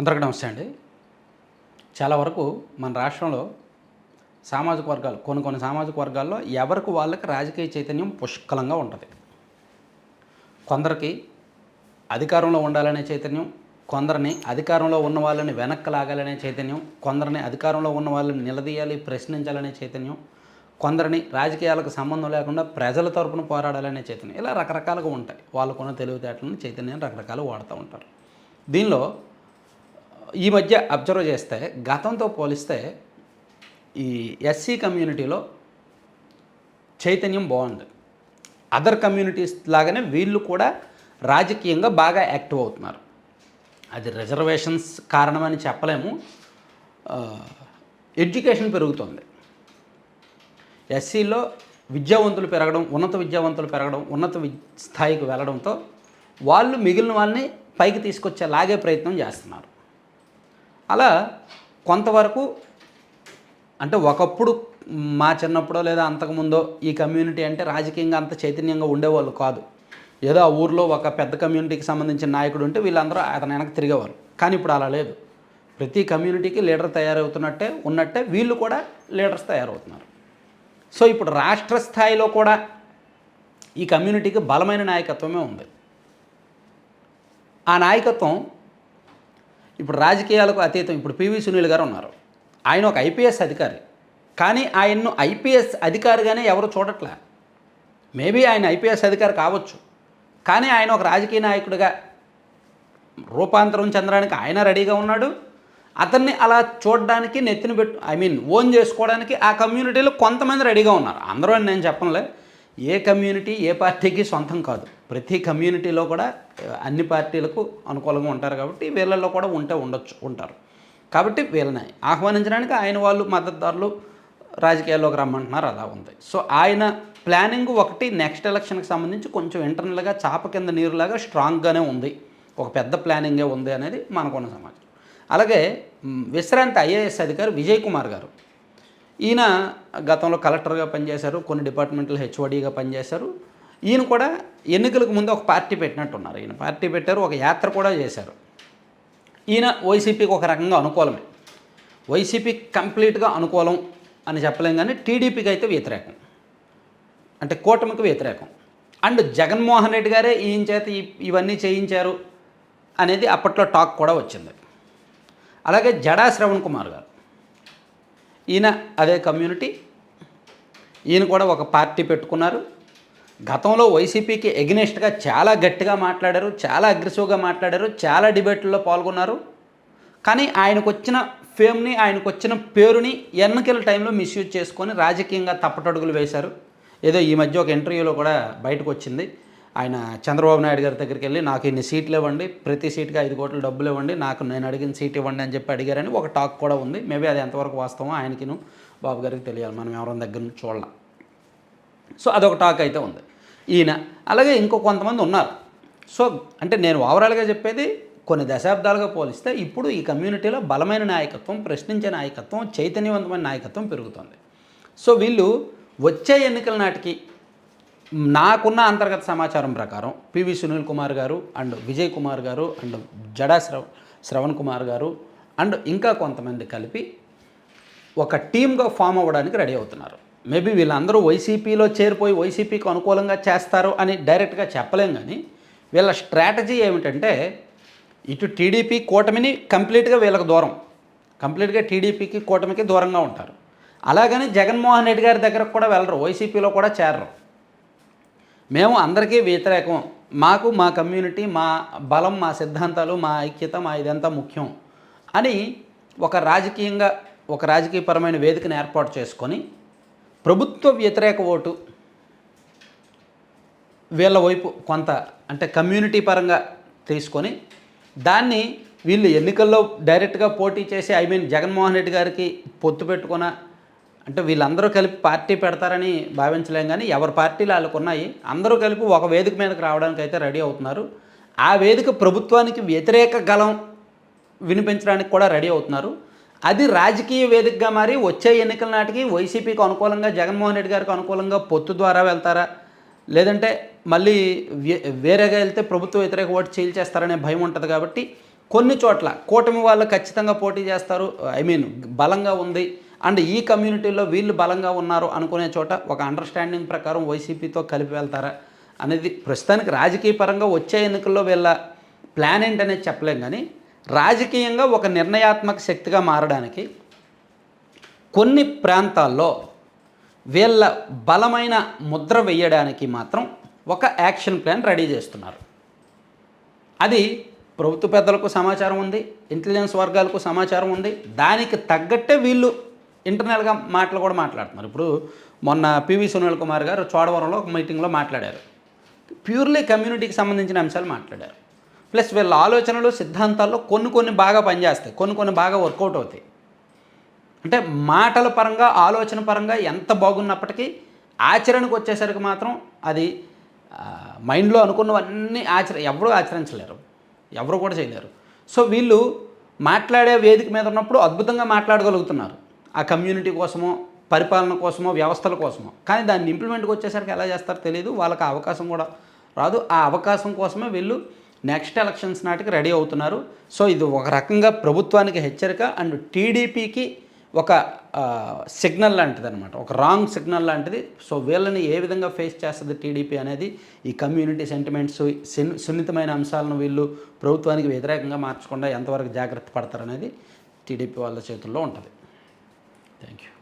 అందరికీ నమస్తే అండి. చాలా వరకు మన రాష్ట్రంలో సామాజిక వర్గాలు కొన్ని కొన్ని సామాజిక వర్గాల్లో ఎవరికి వాళ్ళకి రాజకీయ చైతన్యం పుష్కలంగా ఉంటుంది. కొందరికి అధికారంలో ఉండాలనే చైతన్యం కొందరిని అధికారంలో ఉన్న వాళ్ళని వెనక్కి లాగాలనే చైతన్యం కొందరిని అధికారంలో ఉన్న వాళ్ళని నిలదీయాలి ప్రశ్నించాలనే చైతన్యం కొందరిని రాజకీయాలకు సంబంధం లేకుండా ప్రజల తరపున పోరాడాలనే చైతన్యం ఇలా రకరకాలుగా ఉంటాయి. వాళ్ళకున్న తెలివితేటలను చైతన్యాన్ని రకరకాలు వాడుతూ ఉంటారు. దీనిలో ఈ మధ్య అబ్జర్వ్ చేస్తే గతంతో పోలిస్తే ఈ ఎస్సీ కమ్యూనిటీలో చైతన్యం బాగుంది. అదర్ కమ్యూనిటీస్ లాగానే వీళ్ళు కూడా రాజకీయంగా బాగా యాక్టివ్ అవుతున్నారు. అది రిజర్వేషన్స్ కారణమని చెప్పలేము. ఎడ్యుకేషన్ పెరుగుతుంది. ఎస్సీలో విద్యావంతులు పెరగడం ఉన్నత విద్యావంతులు పెరగడం ఉన్నత వి స్థాయికి వెళ్ళడంతో వాళ్ళు మిగిలిన వాళ్ళని పైకి తీసుకొచ్చేలాగే ప్రయత్నం చేస్తున్నారు. అలా కొంతవరకు అంటే ఒకప్పుడు మా చిన్నప్పుడో లేదా అంతకుముందో ఈ కమ్యూనిటీ అంటే రాజకీయంగా అంత చైతన్యంగా ఉండేవాళ్ళు కాదు. ఏదో ఆ ఊర్లో ఒక పెద్ద కమ్యూనిటీకి సంబంధించిన నాయకుడు ఉంటే వీళ్ళందరూ అతని వెనక తిరిగేవారు. కానీ ఇప్పుడు అలా లేదు. ప్రతి కమ్యూనిటీకి లీడర్ తయారవుతున్నట్టే ఉన్నట్టే వీళ్ళు కూడా లీడర్స్ తయారవుతున్నారు. సో ఇప్పుడు రాష్ట్ర స్థాయిలో కూడా ఈ కమ్యూనిటీకి బలమైన నాయకత్వమే ఉంది. ఆ నాయకత్వం ఇప్పుడు రాజకీయాలకు అతీతం. ఇప్పుడు పివి సునీల్ గారు ఉన్నారు. ఆయన ఒక ఐపీఎస్ అధికారి. కానీ ఆయన్ను ఐపీఎస్ అధికారిగానే ఎవరు చూడట్లే? మేబీ ఆయన ఐపీఎస్ అధికారి కావచ్చు. కానీ ఆయన ఒక రాజకీయ నాయకుడిగా రూపాంతరం చెందడానికి ఆయన రెడీగా ఉన్నాడు. అతన్ని అలా చూడడానికి నెత్తిన పెట్టు ఐ మీన్ ఓన్ చేసుకోవడానికి ఆ కమ్యూనిటీలో కొంతమంది రెడీగా ఉన్నారు. అందరూ అని నేను చెప్పనులే. ఏ కమ్యూనిటీ ఏ పార్టీకి సొంతం కాదు. ప్రతి కమ్యూనిటీలో కూడా అన్ని పార్టీలకు అనుకూలంగా ఉంటారు కాబట్టి వీళ్ళల్లో కూడా ఉంటే ఉండొచ్చు ఉంటారు. కాబట్టి వీళ్ళని ఆహ్వానించడానికి ఆయన వాళ్ళు మద్దతుదారులు రాజకీయాల్లోకి రమ్మంటున్నారు అలా ఉంది. సో ఆయన ప్లానింగ్ ఒకటి నెక్స్ట్ ఎలక్షన్కి సంబంధించి కొంచెం ఇంటర్నల్గా చాప కింద నీరులాగా స్ట్రాంగ్గానే ఉంది. ఒక పెద్ద ప్లానింగే ఉంది అనేది మనకున్న సమాచారం. అలాగే విశ్రాంతి ఐఏఎస్ అధికారి విజయ్ కుమార్ గారు. ఈయన గతంలో కలెక్టర్గా పనిచేశారు కొన్ని డిపార్ట్మెంట్లు హెచ్ఓడిగా పనిచేశారు. ఈయన కూడా ఎన్నికలకు ముందు ఒక పార్టీ పెట్టినట్టున్నారు. ఈయన పార్టీ పెట్టారు ఒక యాత్ర కూడా చేశారు. ఈయన వైసీపీకి ఒక రకంగా అనుకూలమే. వైసీపీ కంప్లీట్గా అనుకూలం అని చెప్పలేం కానీ టీడీపీకి అయితే వ్యతిరేకం. అంటే కూటమికి వ్యతిరేకం. అండ్ జగన్మోహన్ రెడ్డి గారే ఈయన చేత ఈ- ఇవన్నీ చేయించారు అనేది అప్పట్లో టాక్ కూడా వచ్చింది. అలాగే జడా శ్రవణ్ కుమార్ గారు. ఈయన అదే కమ్యూనిటీ. ఈయన కూడా ఒక పార్టీ పెట్టుకున్నారు. గతంలో వైసీపీకి ఎగ్నెస్ట్గా చాలా గట్టిగా మాట్లాడారు చాలా అగ్రెసివ్గా మాట్లాడారు చాలా డిబేట్లలో పాల్గొన్నారు. కానీ ఆయనకు వచ్చిన ఫేమ్ని ఆయనకు వచ్చిన పేరుని ఎన్నికల టైంలో మిస్యూజ్ చేసుకొని రాజకీయంగా తప్పటడుగులు వేశారు. ఏదో ఈ మధ్య ఒక ఇంటర్వ్యూలో కూడా బయటకు వచ్చింది ఆయన చంద్రబాబు నాయుడు గారి దగ్గరికి వెళ్ళి నాకు ఇన్ని సీట్లు ఇవ్వండి ప్రతి సీట్కి ఐదు కోట్ల డబ్బులు ఇవ్వండి నాకు నేను అడిగిన సీట్ ఇవ్వండి అని చెప్పి అడిగారని ఒక టాక్ కూడా ఉంది. మేబీ అది ఎంతవరకు వాస్తవం ఆయనకిను బాబు గారికి తెలియాలి. మనం ఎవరి దగ్గర నుంచి చూడాలి. సో అదొక టాక్ అయితే ఉంది. ఈయన అలాగే ఇంకో కొంతమంది ఉన్నారు. సో అంటే నేను ఓవరాల్గా చెప్పేది కొన్ని దశాబ్దాలుగా పోలిస్తే ఇప్పుడు ఈ కమ్యూనిటీలో బలమైన నాయకత్వం ప్రశ్నించే నాయకత్వం చైతన్యవంతమైన నాయకత్వం పెరుగుతుంది. సో వీళ్ళు వచ్చే ఎన్నికల నాటికి నాకున్న అంతర్గత సమాచారం ప్రకారం పివి సునీల్ కుమార్ గారు అండ్ విజయ్ కుమార్ గారు అండ్ జడా శ్రవ శ్రవణ్ కుమార్ గారు అండ్ ఇంకా కొంతమంది కలిపి ఒక టీమ్గా ఫామ్ అవ్వడానికి రెడీ అవుతున్నారు. మేబీ వీళ్ళందరూ వైసీపీలో చేరిపోయి వైసీపీకి అనుకూలంగా చేస్తారు అని డైరెక్ట్గా చెప్పలేం కానీ వీళ్ళ స్ట్రాటజీ ఏమిటంటే ఇటు టీడీపీ కూటమిని కంప్లీట్గా వీళ్ళకి దూరం. కంప్లీట్గా టీడీపీకి కూటమికి దూరంగా ఉంటారు. అలాగని జగన్మోహన్ రెడ్డి గారి దగ్గరకు కూడా వెళ్ళరు వైసీపీలో కూడా చేరరు. మేము అందరికీ వ్యతిరేకం. మాకు మా కమ్యూనిటీ మా బలం మా సిద్ధాంతాలు మా ఐక్యత మా ఇదంతా ముఖ్యం అని ఒక రాజకీయంగా ఒక రాజకీయపరమైన వేదికను ఏర్పాటు చేసుకొని ప్రభుత్వ వ్యతిరేక ఓటు వీళ్ళ వైపు కొంత అంటే కమ్యూనిటీ పరంగా తీసుకొని దాన్ని వీళ్ళు ఎన్నికల్లో డైరెక్ట్గా పోటీ చేసి ఐ మీన్ జగన్మోహన్ రెడ్డి గారికి పొత్తు పెట్టుకున్న అంటే వీళ్ళందరూ కలిపి పార్టీ పెడతారని భావించలేం కానీ ఎవరి పార్టీలు వాళ్ళకు ఉన్నాయి అందరూ కలిపి ఒక వేదిక మీదకి రావడానికి అయితే రెడీ అవుతున్నారు. ఆ వేదిక ప్రభుత్వానికి వ్యతిరేక గలం వినిపించడానికి కూడా రెడీ అవుతున్నారు. అది రాజకీయ వేదికగా మారి వచ్చే ఎన్నికల నాటికి వైసీపీకి అనుకూలంగా జగన్మోహన్ రెడ్డి గారికి అనుకూలంగా పొత్తు ద్వారా వెళ్తారా? లేదంటే మళ్ళీ వే- వేరేగా వెళ్తే ప్రభుత్వ వ్యతిరేక ఓటు చీల్చేస్తారనే భయం ఉంటుంది కాబట్టి కొన్ని చోట్ల కూటమి వాళ్ళు ఖచ్చితంగా పోటీ చేస్తారు. ఐ మీన్ బలంగా ఉంది. అండ్ ఈ కమ్యూనిటీలో వీళ్ళు బలంగా ఉన్నారు అనుకునే చోట ఒక అండర్స్టాండింగ్ ప్రకారం వైసీపీతో కలిపి వెళ్తారా అనేది ప్రస్తుతానికి రాజకీయ పరంగా వచ్చే ఎన్నికల్లో వీళ్ళ ప్లాన్ ఏంటనేది చెప్పలేం కానీ రాజకీయంగా ఒక నిర్ణయాత్మక శక్తిగా మారడానికి కొన్ని ప్రాంతాల్లో వీళ్ళ బలమైన ముద్ర వేయడానికి మాత్రం ఒక యాక్షన్ ప్లాన్ రెడీ చేస్తున్నారు. అది ప్రభుత్వ పెద్దలకు సమాచారం ఉంది ఇంటెలిజెన్స్ వర్గాలకు సమాచారం ఉంది. దానికి తగ్గట్టే వీళ్ళు ఇంటర్నల్గా మాటలు కూడా మాట్లాడుతున్నారు. ఇప్పుడు మొన్న పివి సునీల్ కుమార్ గారు చోడవరంలో ఒక మీటింగ్లో మాట్లాడారు. ప్యూర్లీ కమ్యూనిటీకి సంబంధించిన అంశాలు మాట్లాడారు. ప్లస్ వీళ్ళ ఆలోచనలు సిద్ధాంతాల్లో కొన్ని కొన్ని బాగా పనిచేస్తాయి. కొన్ని కొన్ని బాగా వర్కౌట్ అవుతాయి. అంటే మాటల పరంగా ఆలోచన పరంగా ఎంత బాగున్నప్పటికీ ఆచరణకు వచ్చేసరికి మాత్రం అది మైండ్లో అనుకున్నవన్నీ ఆచర ఎవరు ఆచరించలేరు. ఎవరు కూడా చేయలేరు. సో వీళ్ళు మాట్లాడే వేదిక మీద ఉన్నప్పుడు అద్భుతంగా మాట్లాడగలుగుతున్నారు. ఆ కమ్యూనిటీ కోసమో పరిపాలన కోసమో వ్యవస్థల కోసమో. కానీ దాన్ని ఇంప్లిమెంట్కి వచ్చేసరికి ఎలా చేస్తారో తెలియదు వాళ్ళకి అవకాశం కూడా రాదు. ఆ అవకాశం కోసమే వీళ్ళు నెక్స్ట్ ఎలక్షన్స్ నాటికి రెడీ అవుతున్నారు. సో ఇది ఒక రకంగా ప్రభుత్వానికి హెచ్చరిక అండ్ టీడీపీకి ఒక సిగ్నల్ లాంటిది అనమాట ఒక రాంగ్ సిగ్నల్ లాంటిది. సో వీళ్ళని ఏ విధంగా ఫేస్ చేస్తుంది టీడీపీ అనేది ఈ కమ్యూనిటీ సెంటిమెంట్స్ సున్నితమైన అంశాలను వీళ్ళు ప్రభుత్వానికి వ్యతిరేకంగా మార్చకుండా ఎంతవరకు జాగ్రత్త పడతారనేది టీడీపీ వాళ్ళ చేతుల్లో ఉంటుంది. Thank you